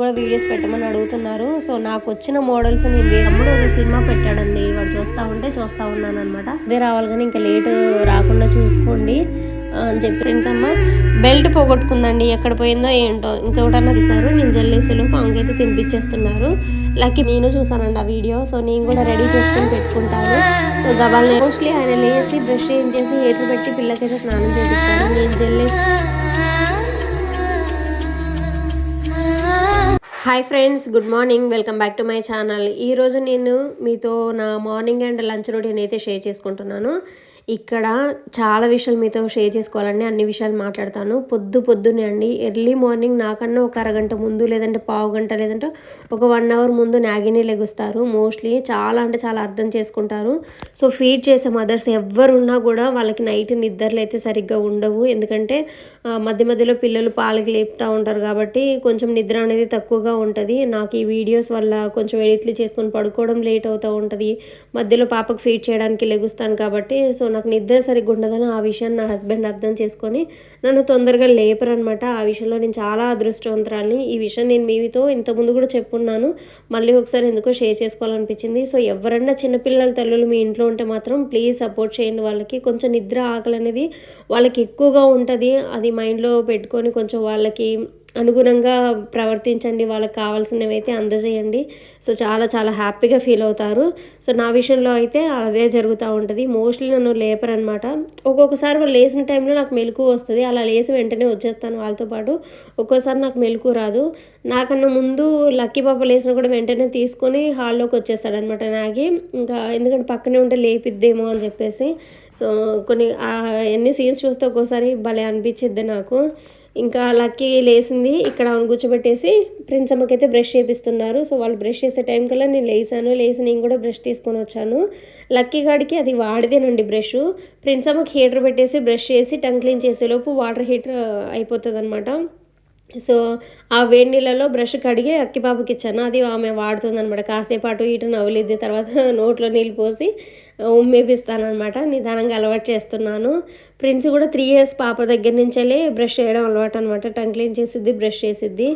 కూడా వీడియోస్ పెట్టమని అడుగుతున్నారు. సో నాకు వచ్చిన మోడల్స్ నేను తమ్ముడు ఒక సినిమా పెట్టాడండి. వాడు చూస్తా ఉంటే చూస్తా ఉన్నాను అనమాట అదే రావాలి కానీ ఇంకా లేట్ రాకుండా చూసుకోండి అని చెప్పి ఫ్రెండ్స్ అమ్మ బెల్ట్ పోగొట్టుకుందండి. ఎక్కడ పోయిందో ఏంటో ఇంకొకటన్నా తీశారు. నేను జల్లేసులు పాంకైతే తినిపించేస్తున్నారు. లక్కీ నేను చూసానండి ఆ వీడియో. సో నేను కూడా రెడీ చేసుకొని పెట్టుకుంటాను. సో గబాల్ మోస్ట్లీ ఆయన లేసి బ్రష్ చేసి హెయిర్ పెట్టి పిల్లకైతే స్నానం చేపిస్తాను. నేను జల్లేసి hi friends good morning welcome back to my channel ఈరోజు నేను మీతో నా మార్నింగ్ అండ్ లంచ్ రొటీన్ అయితే షేర్ చేసుకుంటున్నాను. ఇక్కడ చాలా విషయాలు మీతో షేర్ చేసుకోవాలండి అన్ని విషయాలు మాట్లాడతాను. పొద్దు పొద్దునే అండి ఎర్లీ మార్నింగ్ నాకన్నా ఒక అరగంట ముందు లేదంటే పావు గంట లేదంటే ఒక వన్ అవర్ ముందు నాగిని లెగుస్తారు. మోస్ట్లీ చాలా అంటే చాలా అర్థం చేసుకుంటారు. సో ఫీడ్ చేసే మదర్స్ ఎవరున్నా కూడా వాళ్ళకి నైట్ నిద్రలు అయితే సరిగ్గా ఉండవు. ఎందుకంటే మధ్య మధ్యలో పిల్లలు పాలకి లేపుతూ ఉంటారు కాబట్టి కొంచెం నిద్ర అనేది తక్కువగా ఉంటుంది. నాకు ఈ వీడియోస్ వల్ల కొంచెం ఎడిట్లు చేసుకొని పడుకోవడం లేట్ అవుతూ ఉంటుంది. మధ్యలో పాపకు ఫీడ్ చేయడానికి లెగుస్తాను కాబట్టి సో నాకు నిద్ర సరిగ్గా ఉండదని ఆ విషయాన్ని నా హస్బెండ్ అర్థం చేసుకొని నన్ను తొందరగా లేపరనమాట ఆ విషయంలో నేను చాలా అదృష్టవంతురాలిని. ఈ విషయం నేను మీతో ఇంతకుముందు కూడా చెప్పున్నాను. మళ్ళీ ఒకసారి ఎందుకో షేర్ చేసుకోవాలనిపించింది. సో ఎవరన్నా చిన్నపిల్లల తల్లులు మీ ఇంట్లో ఉంటే మాత్రం ప్లీజ్ సపోర్ట్ చేయండి వాళ్ళకి. కొంచెం నిద్ర ఆకలి అనేది వాళ్ళకి ఎక్కువగా ఉంటుంది. అది మైండ్లో పెట్టుకొని కొంచెం వాళ్ళకి అనుగుణంగా ప్రవర్తించండి వాళ్ళకి కావాల్సినవి అయితే అందజేయండి. సో చాలా చాలా హ్యాపీగా ఫీల్ అవుతారు. సో నా విషయంలో అయితే అదే జరుగుతూ ఉంటుంది. మోస్ట్లీ నన్ను లేపరనమాట. ఒక్కొక్కసారి వాళ్ళు లేచిన టైంలో నాకు మెలకు వస్తుంది. అలా లేచి వెంటనే వచ్చేస్తాను వాళ్ళతో పాటు. ఒక్కోసారి నాకు మెలకు రాదు. నాకన్నా ముందు లక్కీ పాప లేసిన కూడా వెంటనే తీసుకొని హాల్లోకి వచ్చేస్తాడనమాట నాగి. ఇంకా ఎందుకంటే పక్కనే ఉంటే లేపిద్దేమో అని చెప్పేసి. సో కొన్ని ఎన్ని సీన్స్ చూస్తే ఒక్కోసారి భలే అనిపించిద్ది నాకు. ఇంకా లక్కీ లేసింది. ఇక్కడ ఆమెను కూర్చోబెట్టేసి ప్రిన్స్ అమ్మకైతే బ్రష్ చేపిస్తున్నారు. సో వాళ్ళు బ్రష్ చేసే టైం కల్లా నేను లేసాను. లేచి నేను కూడా బ్రష్ తీసుకొని వచ్చాను. లక్కీ గాడికి అది వాడిదేనండి బ్రష్. ప్రిన్స్ అమ్మకి హీటర్ పెట్టేసి బ్రష్ చేసి టంగ్ క్లీన్ చేసేలోపు వాటర్ హీటర్ అయిపోతుంది అనమాట సో ఆ వేడి నీళ్ళలో బ్రష్ కడిగి అక్కి పాపకి ఇచ్చాను. అది ఆమె వాడుతుంది అనమాట కాసేపాటు ఇటు నవ్వులిద్ది. తర్వాత నోట్లో నీళ్ళు పోసి ఉమ్మేపిస్తానమాట నిదానంగా అలవాటు చేస్తున్నాను. ప్రిన్స్ కూడా త్రీ ఇయర్స్ పాప దగ్గర నుంచెల్లి బ్రష్ చేయడం అలవాటు అనమాట టంగ్ క్లీన్ చేసిద్ది బ్రష్ చేసిద్ది.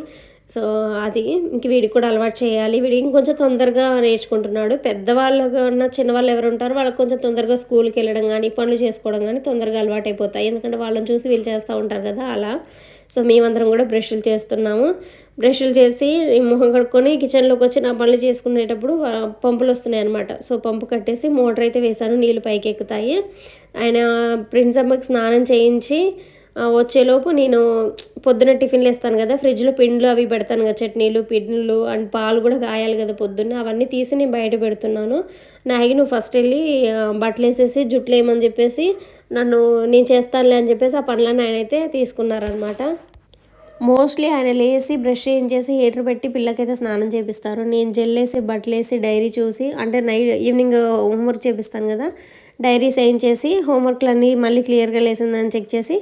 సో అది ఇంక వీడికి కూడా అలవాటు చేయాలి. వీడి ఇంకొంచెం తొందరగా నేర్చుకుంటున్నాడు. పెద్దవాళ్ళు ఉన్న చిన్నవాళ్ళు ఎవరు ఉంటారో వాళ్ళకి కొంచెం తొందరగా స్కూల్కి వెళ్ళడం కానీ పనులు చేసుకోవడం కానీ తొందరగా అలవాటు అయిపోతాయి ఎందుకంటే వాళ్ళని చూసి వీళ్ళు చేస్తూ ఉంటారు కదా అలా. సో మేమందరం కూడా బ్రష్లు చేస్తున్నాము. బ్రష్లు చేసి మొహం కడుక్కొని కిచెన్లోకి వచ్చి నా పనులు చేసుకునేటప్పుడు పంపులు వస్తున్నాయి అనమాట సో పంపు కట్టేసి మోటార్ అయితే వేశాను నీళ్ళు పైకి ఎక్కుతాయి ఆయన ప్రిన్స్ అమ్మకి స్నానం చేయించి వచ్చేలోపు నేను పొద్దున టిఫిన్లు వేస్తాను కదా ఫ్రిడ్జ్లో పిండ్లు అవి పెడతాను కదా చట్నీలు పిండ్లు అండ్ పాలు కూడా కాయాలి కదా పొద్దున్న అవన్నీ తీసి నేను బయట పెడుతున్నాను. నాగి నువ్వు ఫస్ట్ వెళ్ళి బట్టలు వేసేసి జుట్లు వేయమని చెప్పేసి నన్ను నేను చేస్తానులే అని చెప్పేసి ఆ పనులను ఆయన అయితే తీసుకున్నారనమాట మోస్ట్లీ ఆయన లేసి బ్రష్ చేసి హీటర్ పెట్టి పిల్లకైతే స్నానం చేపిస్తారు. నేను జెల్లేసి బట్టలేసి డైరీ చూసి అంటే నైట్ ఈవినింగ్ హోంవర్క్ చేపిస్తాను కదా డైరీ సైన్ చేసి హోంవర్క్లన్నీ మళ్ళీ క్లియర్గా లేసిందని చెక్ చేసి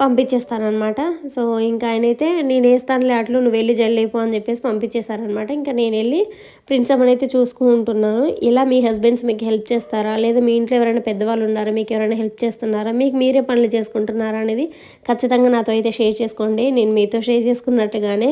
పంపించేస్తానమాట సో ఇంకా ఆయనైతే నేను వేస్తానులే అట్లు నువ్వు వెళ్ళి జల్లేపు అని చెప్పేసి పంపించేశారనమాట ఇంకా నేను వెళ్ళి ప్రిన్స్ అయితే చూసుకుంటున్నాను. ఇలా మీ హస్బెండ్స్ మీకు హెల్ప్ చేస్తారా? లేదా మీ ఇంట్లో ఎవరైనా పెద్దవాళ్ళు ఉన్నారా? మీకు ఎవరైనా హెల్ప్ చేస్తున్నారా? మీకు మీరే పనులు చేసుకుంటున్నారా అనేది ఖచ్చితంగా నాతో అయితే షేర్ చేసుకోండి. నేను మీతో షేర్ చేసుకున్నట్టుగానే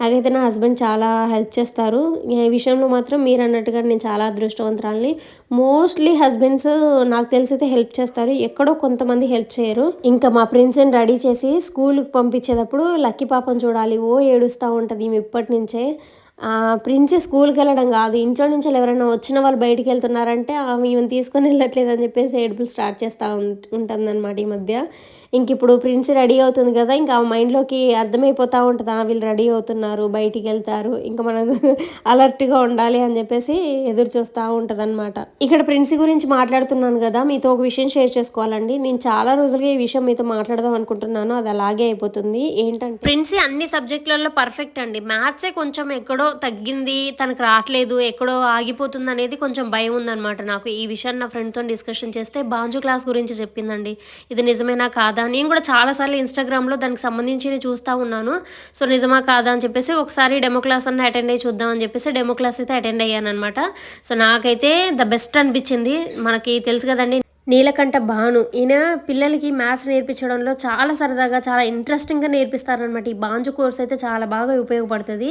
నాకైతే నా హస్బెండ్ చాలా హెల్ప్ చేస్తారు. ఈ విషయంలో మాత్రం మీరు అన్నట్టుగా నేను చాలా అదృష్టవంతురాలని. మోస్ట్లీ హస్బెండ్స్ నాకు తెలిసి అయితే హెల్ప్ చేస్తారు. ఎక్కడో కొంతమంది హెల్ప్ చేయరు. ఇంకా మా ప్రిన్స్ని రెడీ చేసి స్కూల్కి పంపించేటప్పుడు లక్కీ పాపం చూడాలి. ఓ ఏడుస్తూ ఉంటుంది ఈమె ఇప్పటి నుంచే. ప్రిన్స్ స్కూల్కి వెళ్ళడం కాదు. ఇంట్లో నుంచి ఎవరైనా వచ్చిన వాళ్ళు బయటికి వెళ్తున్నారంటే ఆమె ఈమెను తీసుకొని వెళ్ళట్లేదు అని చెప్పేసి ఏడుపులు స్టార్ట్ చేస్తూ ఉంటుందన్నమాట ఈ మధ్య. ఇంక ఇప్పుడు ప్రిన్స్ రెడీ అవుతుంది కదా ఇంకా ఆ మైండ్లోకి అర్థమైపోతూ ఉంటుంది వీళ్ళు రెడీ అవుతున్నారు బయటికి వెళ్తారు ఇంకా మనం అలర్ట్గా ఉండాలి అని చెప్పేసి ఎదురు చూస్తూ ఉంటుంది అనమాట ఇక్కడ ప్రిన్స్ గురించి మాట్లాడుతున్నాను కదా మీతో ఒక విషయం షేర్ చేసుకోవాలండి. నేను చాలా రోజులుగా ఈ విషయం మీతో మాట్లాడదాం అనుకుంటున్నాను అది అలాగే అయిపోతుంది. ఏంటంటే ప్రిన్స్ అన్ని సబ్జెక్టులలో పర్ఫెక్ట్ అండి. మ్యాథ్సే కొంచెం ఎక్కడో తగ్గింది తనకు రావట్లేదు ఎక్కడో ఆగిపోతుంది అనేది కొంచెం భయం ఉందన్నమాట నాకు. ఈ విషయాన్ని నా ఫ్రెండ్తో డిస్కషన్ చేస్తే బాంజు క్లాస్ గురించి చెప్పిందండి. ఇది నిజమేనా కాదా నేను కూడా చాలాసార్లు ఇన్స్టాగ్రామ్లో దానికి సంబంధించి చూస్తూ ఉన్నాను. సో నిజమా కాదా అని చెప్పేసి ఒకసారి డెమో క్లాస్ అన్న అటెండ్ అయ్యి చూద్దాం అని చెప్పేసి డెమో క్లాస్ అయితే అటెండ్ అయ్యాను అనమాట సో నాకైతే ద బెస్ట్ అనిపించింది. మనకి తెలుసు కదండి నీలకంఠ భాను. ఈయన పిల్లలకి మ్యాథ్స్ నేర్పించడంలో చాలా సరదాగా చాలా ఇంట్రెస్టింగ్గా నేర్పిస్తారనమాట ఈ బాంజు కోర్స్ అయితే చాలా బాగా ఉపయోగపడుతుంది.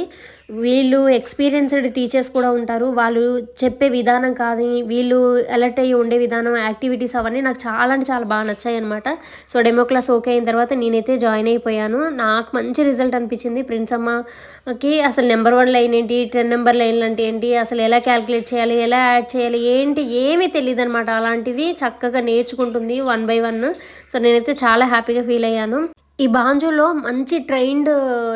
వీళ్ళు ఎక్స్పీరియన్స్డ్ టీచర్స్ కూడా ఉంటారు. వాళ్ళు చెప్పే విధానం కానీ వీళ్ళు అలర్ట్ అయ్యి ఉండే విధానం యాక్టివిటీస్ అవన్నీ నాకు చాలా అంటే చాలా బాగా నచ్చాయి అనమాట సో డెమో క్లాస్ ఓకే అయిన తర్వాత నేనైతే జాయిన్ అయిపోయాను. నాకు మంచి రిజల్ట్ అనిపించింది. ప్రిన్స్ అమ్మకి అసలు నెంబర్ వన్ లైన్ ఏంటి టెన్ నెంబర్ లైన్లు అంటే ఏంటి అసలు ఎలా క్యాలిక్యులేట్ చేయాలి ఎలా యాడ్ చేయాలి ఏంటి ఏమీ తెలియదు అనమాట అలాంటిది చక్కగా నేర్చుకుంటుంది వన్ బై వన్. సో నేనైతే చాలా హ్యాపీగా ఫీల్ అయ్యాను. ఈ బాంజోలో మంచి ట్రైన్డ్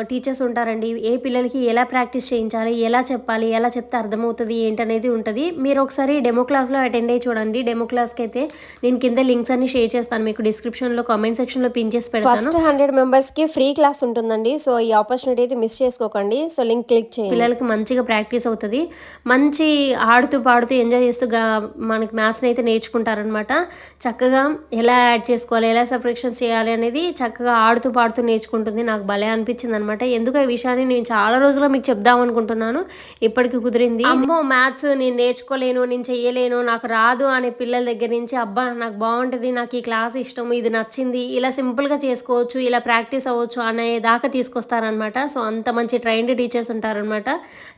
టీచర్స్ ఉంటారండి. ఏ పిల్లలకి ఎలా ప్రాక్టీస్ చేయించాలి ఎలా చెప్పాలి ఎలా చెప్తే అర్థమవుతుంది ఏంటనేది ఉంటుంది. మీరు ఒకసారి డెమో క్లాస్లో అటెండ్ అయ్యి చూడండి. డెమో క్లాస్కి అయితే నేను కింద లింక్స్ అన్ని షేర్ చేస్తాను. మీకు డిస్క్రిప్షన్లో కామెంట్ సెక్షన్లో పిన్ చేసి పెడతాను. ఫస్ట్ హండ్రెడ్ మెంబర్స్కి ఫ్రీ క్లాస్ ఉంటుందండి. సో ఈ ఆపర్చునిటీ అయితే మిస్ చేసుకోకండి. సో లింక్ క్లిక్ చేయండి. పిల్లలకి మంచిగా ప్రాక్టీస్ అవుతుంది. మంచి ఆడుతూ పాడుతూ ఎంజాయ్ చేస్తూ మనకి మ్యాథ్స్ని అయితే నేర్చుకుంటారనమాట చక్కగా ఎలా యాడ్ చేసుకోవాలి ఎలా సపరేషన్స్ చేయాలి అనేది చక్కగా పాడుతూ పాడుతూ నేర్చుకుంటుంది. నాకు భలే అనిపించింది అనమాట ఎందుకు ఈ విషయాన్ని నేను చాలా రోజులుగా మీకు చెప్దాం అనుకుంటున్నాను. ఇప్పటికి కుదిరింది. అమ్మో మ్యాథ్స్ నేను నేర్చుకోలేను నేను చెయ్యలేను నాకు రాదు అనే పిల్లల దగ్గర నుంచి అబ్బా నాకు బాగుంటుంది నాకు ఈ క్లాస్ ఇష్టం ఇది నచ్చింది ఇలా సింపుల్గా చేసుకోవచ్చు ఇలా ప్రాక్టీస్ అవ్వచ్చు అనే దాకా తీసుకొస్తారనమాట సో అంత మంచి ట్రైన్డ్ టీచర్స్ ఉంటారనమాట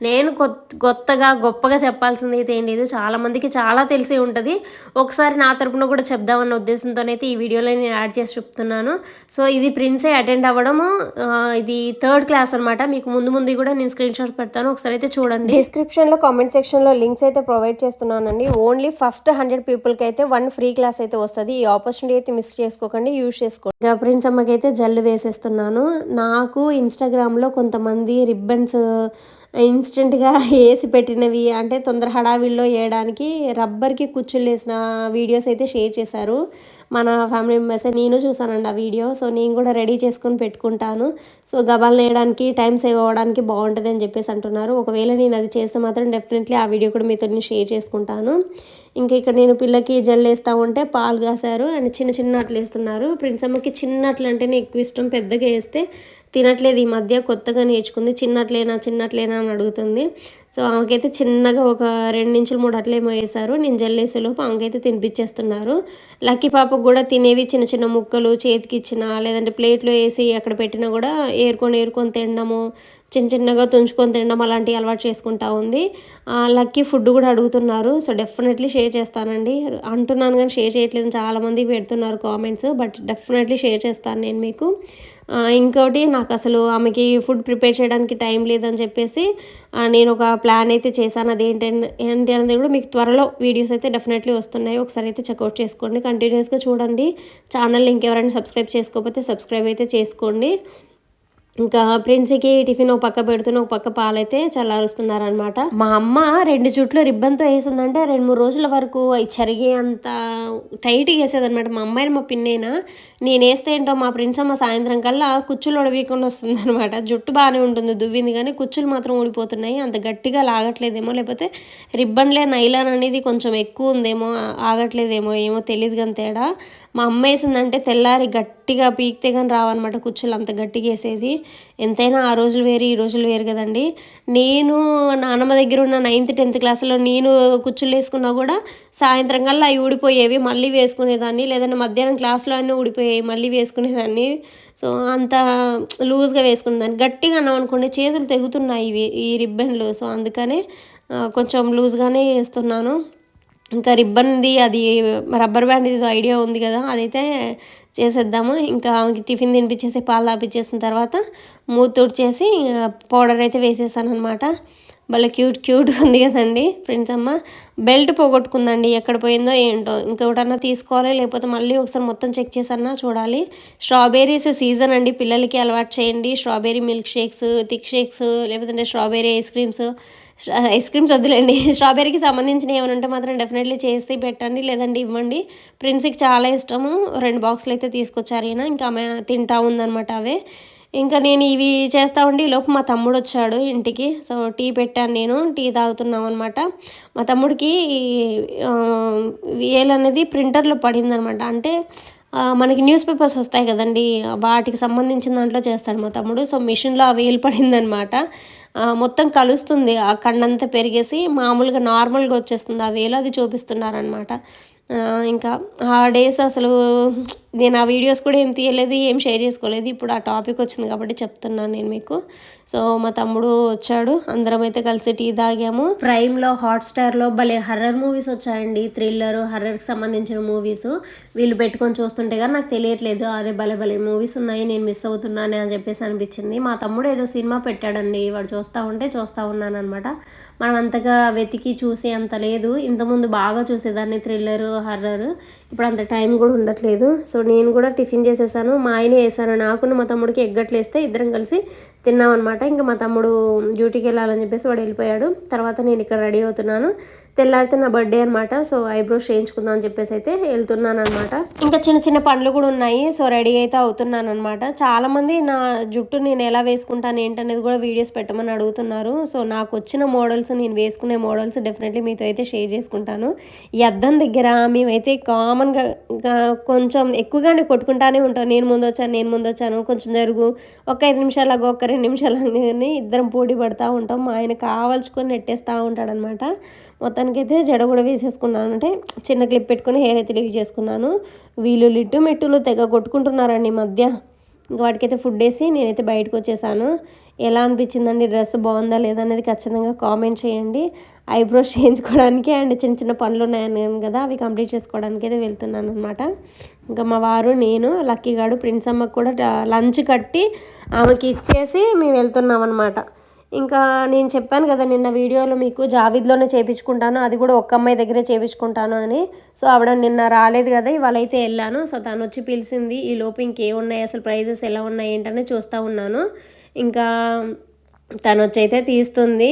నేను కొత్త కొత్తగా గొప్పగా చెప్పాల్సింది అయితే ఏం లేదు. చాలామందికి చాలా తెలిసి ఉంటుంది. ఒకసారి నా తరపున కూడా చెప్దామన్న ఉద్దేశంతోనైతే ఈ వీడియోలో నేను యాడ్ చేసి చెప్తున్నాను. సో ఇది ప్రిన్సే అటెండ్ అవ్వడము ఇది థర్డ్ క్లాస్ అనమాట మీకు ముందు ముందు కూడా నేను స్క్రీన్ షాట్ పెడతాను. ఒకసారి అయితే చూడండి. డిస్క్రిప్షన్లో కామెంట్ సెక్షన్లో లింక్స్ అయితే ప్రొవైడ్ చేస్తున్నానండి. ఓన్లీ ఫస్ట్ హండ్రెడ్ పీపుల్కి అయితే వన్ ఫ్రీ క్లాస్ అయితే వస్తుంది. ఈ ఆపర్చునిటీ అయితే మిస్ చేసుకోకండి యూజ్ చేసుకోండి. ఇంకా ప్రిన్స్ అమ్మకైతే జల్లు వేసేస్తున్నాను. నాకు ఇన్స్టాగ్రామ్లో కొంతమంది రిబ్బన్స్ ఇన్స్టెంట్గా వేసి పెట్టినవి అంటే తొందర హడావిడిలో వేయడానికి రబ్బర్కి కుచ్చులు వేసిన వీడియోస్ అయితే షేర్ చేశారు. మన ఫ్యామిలీ మెంబర్స్ నేను చూసానండి ఆ వీడియో. సో నేను కూడా రెడీ చేసుకొని పెట్టుకుంటాను. సో గబాలు వేయడానికి టైం సేవ్ అవ్వడానికి బాగుంటుంది అని చెప్పేసి అంటున్నారు. ఒకవేళ నేను అది చేస్తే మాత్రం డెఫినెట్లీ ఆ వీడియో కూడా మీతో షేర్ చేసుకుంటాను. ఇంకా ఇక్కడ నేను పిల్లకి జల్లు వేస్తూ ఉంటే పాలు కాసారు అండ్ చిన్న చిన్న అట్లు వేస్తున్నారు ప్రిన్స్ అమ్మకి చిన్న అట్లు అంటేనే ఎక్కువ ఇష్టం పెద్దగా వేస్తే తినట్లేదు ఈ మధ్య కొత్తగా నేర్చుకుంది. చిన్నట్లేనా చిన్నట్లేనా అని అడుగుతుంది. సో ఆమెకైతే చిన్నగా ఒక రెండు నుంచి మూడు అట్లేమో వేసారు నేను జల్లేసేలోపు ఆమెకైతే తినిపించేస్తున్నారు. లక్కీ పాపకు కూడా తినేవి చిన్న చిన్న ముక్కలు చేతికి ఇచ్చిన లేదంటే ప్లేట్లో వేసి అక్కడ పెట్టినా కూడా ఏరుకొని ఏరుకొని తినడము చిన్న చిన్నగా తుంచుకొని తినడం అలాంటివి అలవాటు చేసుకుంటా ఉంది. లక్కీ ఫుడ్ కూడా అడుగుతున్నారు. సో డెఫినెట్లీ షేర్ చేస్తానండి. అంటున్నాను కానీ షేర్ చేయట్లేదు. చాలామంది పెడుతున్నారు కామెంట్స్ బట్ డెఫినెట్లీ షేర్ చేస్తాను నేను మీకు. ఇంకోటి నాకు అసలు ఆమెకి ఫుడ్ ప్రిపేర్ చేయడానికి టైం లేదని చెప్పేసి నేను ఒక ప్లాన్ అయితే చేశాను. అదేంటి ఏంటి అనేది కూడా మీకు త్వరలో వీడియోస్ అయితే డెఫినెట్లీ వస్తున్నాయి. ఒకసారి అయితే చెక్అవుట్ చేసుకోండి. కంటిన్యూస్గా చూడండి. ఛానల్ ఇంకెవరైనా సబ్స్క్రైబ్ చేసుకోకపోతే సబ్స్క్రైబ్ అయితే చేసుకోండి. ఇంకా ప్రిన్స్కి టిఫిన్ ఒక పక్క పెడుతున్న ఒక పక్క పాలైతే చల్లారుస్తున్నారనమాట మా అమ్మ రెండు చుట్లు రిబ్బన్తో వేసిందంటే రెండు మూడు రోజుల వరకు అవి చరిగే అంత టైట్గా వేసేదనమాట మా అమ్మాయిని మా పిన్నైనా నేను వేస్తే ఏంటో మా ప్రిన్స్ అమ్మ సాయంత్రం కల్లా కుచ్చులు ఉడవీయకుండా వస్తుంది అనమాట జుట్టు బాగానే ఉంటుంది దువ్వింది కానీ కుచ్చులు మాత్రం ఊడిపోతున్నాయి. అంత గట్టిగా లాగట్లేదేమో లేకపోతే రిబ్బన్లే నైలాన్ అనేది కొంచెం ఎక్కువ ఉందేమో ఆగట్లేదేమో ఏమో తెలియదు కానీ తేడా. మా అమ్మ వేసిందంటే తెల్లారి గట్టిగా పీకితే కానీ రావన్నమాట కుచ్చులు అంత గట్టిగా వేసేది. ఎంతైనా ఆ రోజులు వేరు ఈ రోజులు వేరు కదండి. నేను నాన్నమ్మ దగ్గర ఉన్న నైన్త్ టెన్త్ క్లాస్లో నేను కుచ్చులు వేసుకున్నా కూడా సాయంత్రం కల్లా అవి ఊడిపోయేవి మళ్ళీ వేసుకునేదాన్ని. లేదంటే మధ్యాహ్నం క్లాస్లో అన్నీ ఊడిపోయేవి మళ్ళీ వేసుకునేదాన్ని. సో అంత లూజ్గా వేసుకునేదాన్ని. గట్టిగా అన్నాం అనుకోండి చేతులు తెగుతున్నాయి ఇవి ఈ రిబ్బన్లు. సో అందుకనే కొంచెం లూజ్గానే వేస్తున్నాను. ఇంకా రిబ్బన్ది అది రబ్బర్ బ్యాండ్ ఇది ఐడియా ఉంది కదా అదైతే చేసేద్దాము. ఇంకా ఆమెకి టిఫిన్ తినిపించేసి పాలు ఆపించేసిన తర్వాత మూత తుడిచేసి పౌడర్ అయితే వేసేసాను అనమాట భలే క్యూట్ క్యూట్ ఉంది కదండి ఫ్రెండ్స్ అమ్మ. బెల్ట్ పోగొట్టుకుందండి ఎక్కడ పోయిందో ఏంటో. ఇంకొకటన్నా తీసుకోవాలి లేకపోతే మళ్ళీ ఒకసారి మొత్తం చెక్ చేసన్నా చూడాలి. స్ట్రాబెర్రీస్ సీజన్ అండి పిల్లలకి అలవాటు చేయండి. Strawberry milk shakes thick shakes లేకపోతే strawberry ice creams ice creams వద్దులేండి స్ట్రాబెర్రీకి సంబంధించిన ఏమైనా ఉంటే మాత్రం డెఫినెట్లీ చేసి పెట్టండి లేదండి ఇవ్వండి. ప్రిన్స్కి చాలా ఇష్టము. రెండు బాక్సులు అయితే తీసుకొచ్చారు ఈయన. ఇంకా ఆమె తింటా ఉందన్నమాట అవే. ఇంకా నేను ఇవి చేస్తా ఉండి లోపు మా తమ్ముడు వచ్చాడు ఇంటికి. సో టీ పెట్టాను నేను. టీ తాగుతున్నాం అనమాట మా తమ్ముడికి వేలు అనేది ప్రింటర్లో పడిందనమాట అంటే మనకి న్యూస్ పేపర్స్ వస్తాయి కదండి. వాటికి సంబంధించిన దాంట్లో చేస్తాడు మా తమ్ముడు. సో మిషన్లో అవి వేలు పడిందనమాట మొత్తం కలుస్తుంది. ఆ కండంతా పెరిగేసి మామూలుగా నార్మల్గా వచ్చేస్తుంది. ఆ వేలు అది చూపిస్తున్నారనమాట. ఇంకా ఆ డేస్ అసలు నేను ఆ వీడియోస్ కూడా ఏం తీయలేదు ఏం షేర్ చేసుకోలేదు. ఇప్పుడు ఆ టాపిక్ వచ్చింది కాబట్టి చెప్తున్నాను నేను మీకు. సో మా తమ్ముడు వచ్చాడు. అందరం అయితే కలిసి టీ తాగాము. ప్రైమ్లో హాట్స్టార్లో భలే హర్రర్ మూవీస్ వచ్చాయండి. థ్రిల్లర్ హర్రర్కి సంబంధించిన మూవీస్ వీళ్ళు పెట్టుకొని చూస్తుంటే కానీ నాకు తెలియట్లేదు. అరే భలే భలే మూవీస్ ఉన్నాయి. నేను మిస్ అవుతున్నాను అని చెప్పేసి అనిపించింది. మా తమ్ముడు ఏదో సినిమా పెట్టాడండి. వాడు చూస్తూ ఉంటే చూస్తూ ఉన్నాను అనమాట మనం అంతగా వెతికి చూసే అంత లేదు. ఇంతకుముందు బాగా చూసేదాన్ని. థ్రిల్లర్ హర్రర్ ఇప్పుడు అంత టైం కూడా ఉండట్లేదు. సో నేను కూడా టిఫిన్ చేసేసాను. మా ఆయన వేసాను నాకు మా తమ్ముడికి ఎగ్గట్లు వేస్తే ఇద్దరం కలిసి తిన్నాం అనమాట ఇంకా మా తమ్ముడు డ్యూటీకి వెళ్ళాలని చెప్పేసి వాడు వెళ్ళిపోయాడు. తర్వాత నేను ఇక్కడ రెడీ అవుతున్నాను. తెల్లారితే నా బర్త్డే అనమాట సో ఐబ్రోస్ చేయించుకుందాం అని చెప్పేసి అయితే వెళ్తున్నాను అనమాట ఇంకా చిన్న చిన్న పండ్లు కూడా ఉన్నాయి. సో రెడీ అయితే అవుతున్నాను అనమాట చాలామంది నా జుట్టు నేను ఎలా వేసుకుంటాను ఏంటనేది కూడా వీడియోస్ పెట్టమని అడుగుతున్నారు. సో నాకు వచ్చిన మోడల్స్ నేను వేసుకునే మోడల్స్ డెఫినెట్లీ మీతో అయితే షేర్ చేసుకుంటాను. ఈ అద్దం దగ్గర మేమైతే కామన్గా కొంచెం ఎక్కువగానే కొట్టుకుంటానే ఉంటాం. నేను ముందు వచ్చాను నేను ముందు వచ్చాను. కొంచెం జరుగు. ఒక ఐదు నిమిషాలు ఒక రెండు నిమిషాలు అని ఇద్దరం పోటీ పడుతూ ఉంటాం. మా ఆయన కావాల్చుకొని నెట్టేస్తూ ఉంటాడనమాట మొత్తానికైతే జడ కూడా వేసేసుకున్నాను. అంటే చిన్న క్లిప్ పెట్టుకుని హెయిర్ అయితే లీవ్ చేసుకున్నాను. వీళ్ళు లిట్టు మెట్టులు తెగ కొట్టుకుంటున్నారండి ఈ మధ్య. ఇంకా వాటికైతే ఫుడ్ వేసి నేనైతే బయటకు వచ్చేసాను. ఎలా అనిపించిందండి? డ్రెస్ బాగుందా లేదా అనేది ఖచ్చితంగా కామెంట్ చేయండి. ఐబ్రోస్ చేయించుకోవడానికి అండ్ చిన్న చిన్న పనులు ఉన్నాయన్నాను కదా అవి కంప్లీట్ చేసుకోవడానికి అయితే వెళ్తున్నాను అనమాట ఇంకా మా వారు నేను లక్కీ గాడు ప్రిన్స్ అమ్మకు కూడా లంచ్ కట్టి ఆమెకి ఇచ్చేసి మేము వెళ్తున్నాం అనమాట ఇంకా నేను చెప్పాను కదా నిన్న వీడియోలో మీకు జావిద్లోనే చేయించుకుంటాను అది కూడా ఒక్క అమ్మాయి దగ్గరే చేయించుకుంటాను అని. సో ఆవిడ నిన్న రాలేదు కదా ఇవాళ అయితే వెళ్ళాను. సో తను వచ్చి పిలిచింది ఈ లోపు ఇంకేమున్నాయి అసలు ప్రైజెస్ ఎలా ఉన్నాయి ఏంటని చూస్తూ ఉన్నాను. ఇంకా తను వచ్చి అయితే తీస్తుంది.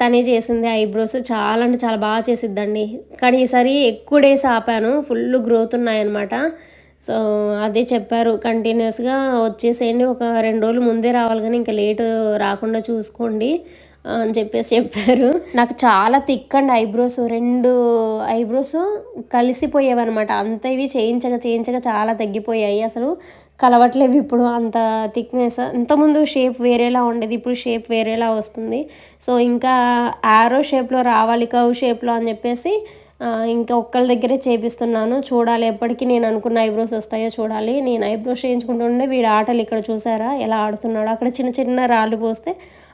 తనే చేసింది ఐబ్రోస్ చాలా అంటే చాలా బాగా చేసిద్దండి. కానీ ఈసారి ఎక్కువ డేస్ ఆపాను ఫుల్ గ్రోత్ ఉన్నాయన్నమాట. సో అదే చెప్పారు. కంటిన్యూస్గా వచ్చేసేయండి. ఒక రెండు రోజులు ముందే రావాలి కానీ ఇంకా లేట్ రాకుండా చూసుకోండి అని చెప్పేసి చెప్పారు. నాకు చాలా థిక్ అండ్ ఐబ్రోస్. రెండు ఐబ్రోస్ కలిసిపోయేవన్నమాట. అంత ఇవి చేయించగా చేయించగా చాలా తగ్గిపోయాయి. అసలు కలవట్లేవు ఇప్పుడు అంత థిక్నెస్. ఇంతకుముందు షేప్ వేరేలా ఉండేది. ఇప్పుడు షేప్ వేరేలా వస్తుంది. సో ఇంకా యారో షేప్లో రావాలి కవ్ షేప్లో అని చెప్పేసి ఇంకా ఒక్కళ్ళ దగ్గరే చేపిస్తున్నాను. చూడాలి ఎప్పటికీ నేను అనుకున్న ఐబ్రోస్ వస్తాయో చూడాలి. నేను ఐబ్రోస్ చేయించుకుంటుండే వీడు ఆటలు ఇక్కడ చూసారా ఎలా ఆడుతున్నాడు. అక్కడ చిన్న చిన్న రాళ్ళు పోస్తే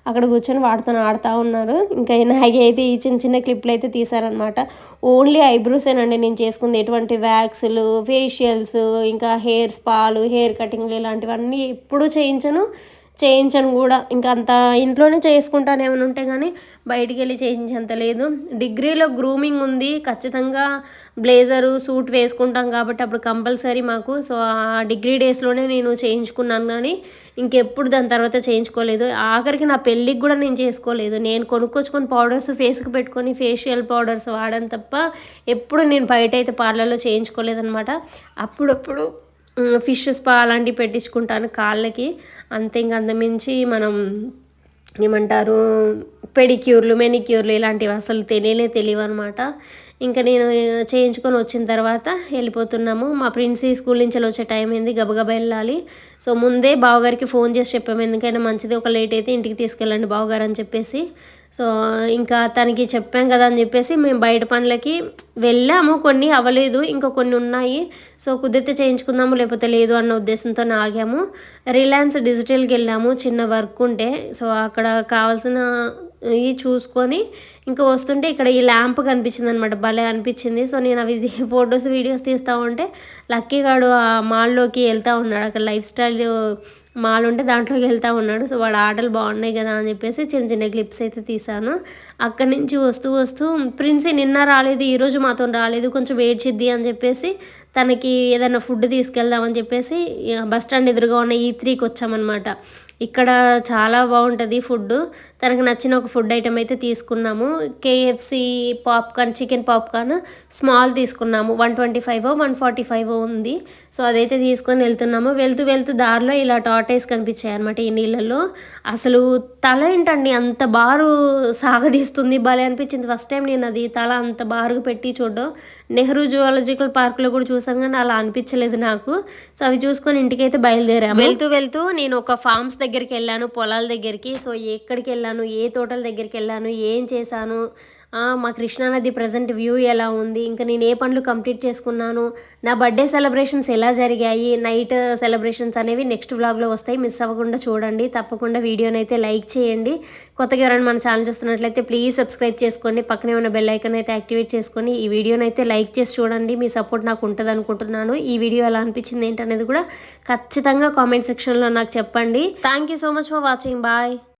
అక్కడ కూర్చొని వాడుతూ ఆడుతూ ఉన్నారు. ఇంకా నాగి అయితే ఈ చిన్న చిన్న క్లిప్లు అయితే తీసారనమాట ఓన్లీ ఐబ్రోసేనండి నేను చేసుకుంది. ఎటువంటి వ్యాక్స్లు ఫేషియల్స్ ఇంకా హెయిర్ స్పాలు హెయిర్ కటింగ్లు ఇలాంటివన్నీ ఎప్పుడూ చేయించను. చేయించను కూడా. ఇంకా అంత ఇంట్లోనే చేసుకుంటాను ఏమైనా ఉంటే కానీ బయటికి వెళ్ళి చేయించేంత లేదు. డిగ్రీలో గ్రూమింగ్ ఉంది. ఖచ్చితంగా బ్లేజరు సూట్ వేసుకుంటాం కాబట్టి అప్పుడు కంపల్సరీ మాకు. సో ఆ డిగ్రీ డేస్లోనే నేను చేయించుకున్నాను కానీ ఇంకెప్పుడు దాని తర్వాత చేయించుకోలేదు. ఆఖరికి నా పెళ్ళికి కూడా నేను చేసుకోలేదు. నేను కొనుక్కొచ్చుకొని పౌడర్స్ ఫేస్కి పెట్టుకొని ఫేషియల్ పౌడర్స్ వాడని తప్ప ఎప్పుడు నేను బయట అయితే పార్లర్లో చేయించుకోలేదన్నమాట. అప్పుడప్పుడు ఫిష్ స్పా అలాంటివి పెట్టించుకుంటాను కాళ్ళకి. అంతే ఇంక అంతమించి మనం ఏమంటారు పెడిక్యూర్లు మెనిక్యూర్లు ఇలాంటివి అసలు తెలియలే తెలియవు అనమాట ఇంకా నేను చేయించుకొని వచ్చిన తర్వాత వెళ్ళిపోతున్నాము. మా ప్రిన్సీ స్కూల్ నుంచి వచ్చే టైం అయింది గబగబా వెళ్ళాలి. సో ముందే బావగారికి ఫోన్ చేసి చెప్పాము ఎందుకైనా మంచిది ఒక లేట్ అయితే ఇంటికి తీసుకెళ్ళండి బావగారు అని చెప్పేసి. సో ఇంకా తనకి చెప్పాం కదా అని చెప్పేసి మేము బయట పనులకి వెళ్ళాము. కొన్ని అవ్వలేదు ఇంకా కొన్ని ఉన్నాయి. సో కుదిరితే చేయించుకుందాము లేకపోతే లేదు అన్న ఉద్దేశంతో ఆగాము. రిలయన్స్ డిజిటల్కి వెళ్ళాము చిన్న వర్క్ ఉంటే. సో అక్కడ కావాల్సిన ఇవి చూసుకొని ఇంకా వస్తుంటే ఇక్కడ ఈ ల్యాంప్ కనిపించింది అనమాట భలే అనిపించింది. సో నేను అవి ఫొటోస్ వీడియోస్ తీస్తూ ఉంటే లక్కీ గాడు ఆ మాల్లోకి వెళ్తూ ఉన్నాడు. అక్కడ లైఫ్ స్టైల్ మాల్ ఉంటే దాంట్లోకి వెళ్తూ ఉన్నాడు. సో వాడు ఆటలు బాగున్నాయి కదా అని చెప్పేసి చిన్న చిన్న క్లిప్స్ అయితే తీసాను అక్కడి నుంచి వస్తూ వస్తూ ప్రిన్సీ నిన్న రాలేదు ఈరోజు మాతో రాలేదు కొంచెం వెయిట్ చేద్ది అని చెప్పేసి తనకి ఏదైనా ఫుడ్ తీసుకెళ్దామని చెప్పేసి బస్ స్టాండ్ ఎదురుగా ఉన్న e ఈ త్రీకి వచ్చామన్నమాట. ఇక్కడ చాలా బాగుంటుంది ఫుడ్ తనకు నచ్చిన ఒక ఫుడ్ ఐటెం అయితే తీసుకున్నాము. KFC popcorn chicken popcorn small తీసుకున్నాము. One twenty five one forty five ఉంది. సో అదైతే తీసుకొని వెళ్తున్నాము. వెళ్తూ వెళ్తూ దారిలో ఇలా టాటైస్ కనిపించాయి అనమాట ఈ నీళ్ళల్లో. అసలు తల ఏంటండి అంత బారు సాగదీస్తుంది? భలే అనిపించింది. ఫస్ట్ టైం నేను అది తల అంత బారుగా పెట్టి చూడడం. నెహ్రూ జువాలజికల్ పార్క్లో కూడా చూసాను కానీ అలా అనిపించలేదు నాకు. సో అవి చూసుకొని ఇంటికైతే బయలుదేరాము. వెళ్తూ వెళ్తూ నేను ఒక ఫార్మ్స్ దగ్గరికి వెళ్ళాను పొలాల దగ్గరికి. సో ఎక్కడికి వెళ్ళాను వెళ్ళాను ఏ తోటల దగ్గరికి వెళ్ళాను ఏం చేశాను మా కృష్ణానది ప్రజెంట్ వ్యూ ఎలా ఉంది ఇంకా నేను ఏ పనులు కంప్లీట్ చేసుకున్నాను నా బర్త్డే సెలబ్రేషన్స్ ఎలా జరిగాయి నైట్ సెలబ్రేషన్స్ అనేవి నెక్స్ట్ వ్లాగ్లో వస్తాయి మిస్ అవ్వకుండా చూడండి తప్పకుండా వీడియోని అయితే లైక్ చేయండి. కొత్తగా ఎవరైనా మన ఛానల్ చూస్తున్నట్లయితే ప్లీజ్ సబ్స్క్రైబ్ చేసుకోండి పక్కనే ఉన్న బెల్ ఐకన్ అయితే యాక్టివేట్ చేసుకొని ఈ వీడియోని అయితే లైక్ చేసి చూడండి మీ సపోర్ట్ నాకు ఉంటుంది అనుకుంటున్నాను. ఈ వీడియో ఎలా అనిపించింది ఏంటనేది కూడా ఖచ్చితంగా కామెంట్ సెక్షన్లో నాకు చెప్పండి. Thank you so much for watching bye